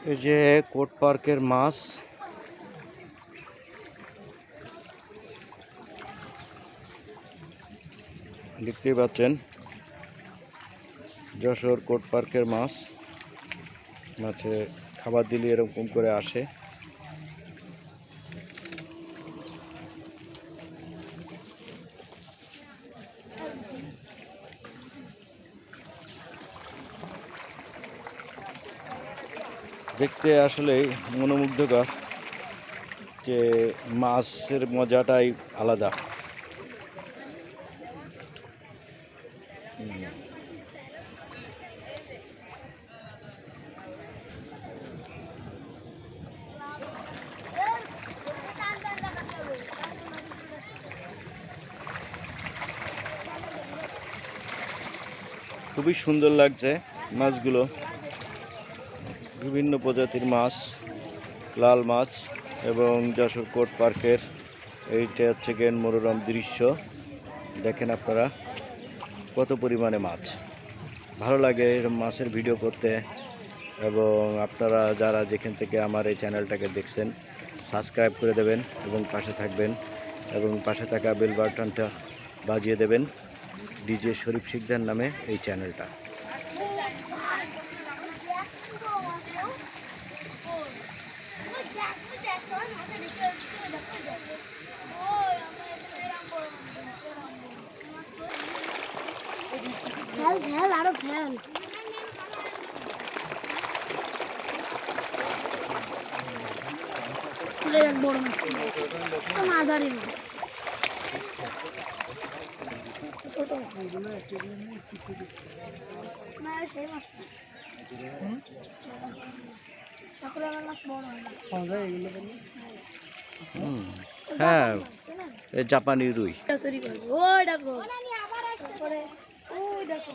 এই যে কোট পার্কের মাছ। দেখতেই পাচ্ছেন, যশোর কোট পার্কের মাছ। মাছে খাবার দিলে এরকম করে আসে। দেখতে আসলেই মনোমুগ্ধকর যে মাছের মজাটাই আলাদা। খুবই সুন্দর লাগছে মাছগুলো। বিভিন্ন প্রজাতির মাছ, লাল মাছ এবং যশোর কোট পার্কের এইটা হচ্ছে গেন মনোরম দৃশ্য। দেখেন আপনারা কত পরিমাণে মাছ। ভালো লাগে মাছের ভিডিও করতে এবং আপনারা যারা যেখান থেকে আমার এই চ্যানেলটাকে দেখছেন, সাবস্ক্রাইব করে দেবেন এবং পাশে থাকবেন এবং পাশে থাকা বেল বাটনটা বাজিয়ে দেবেন। ডিজে শরীফ শিকদার নামে এই চ্যানেলটা। ফেল ফেল আরও ফেল বড় মাছ। মাঝারি মাছ। ছোট মাছ। না সেই মাছ হয় জাপানি রুই। ওই দেখো ওই দেখো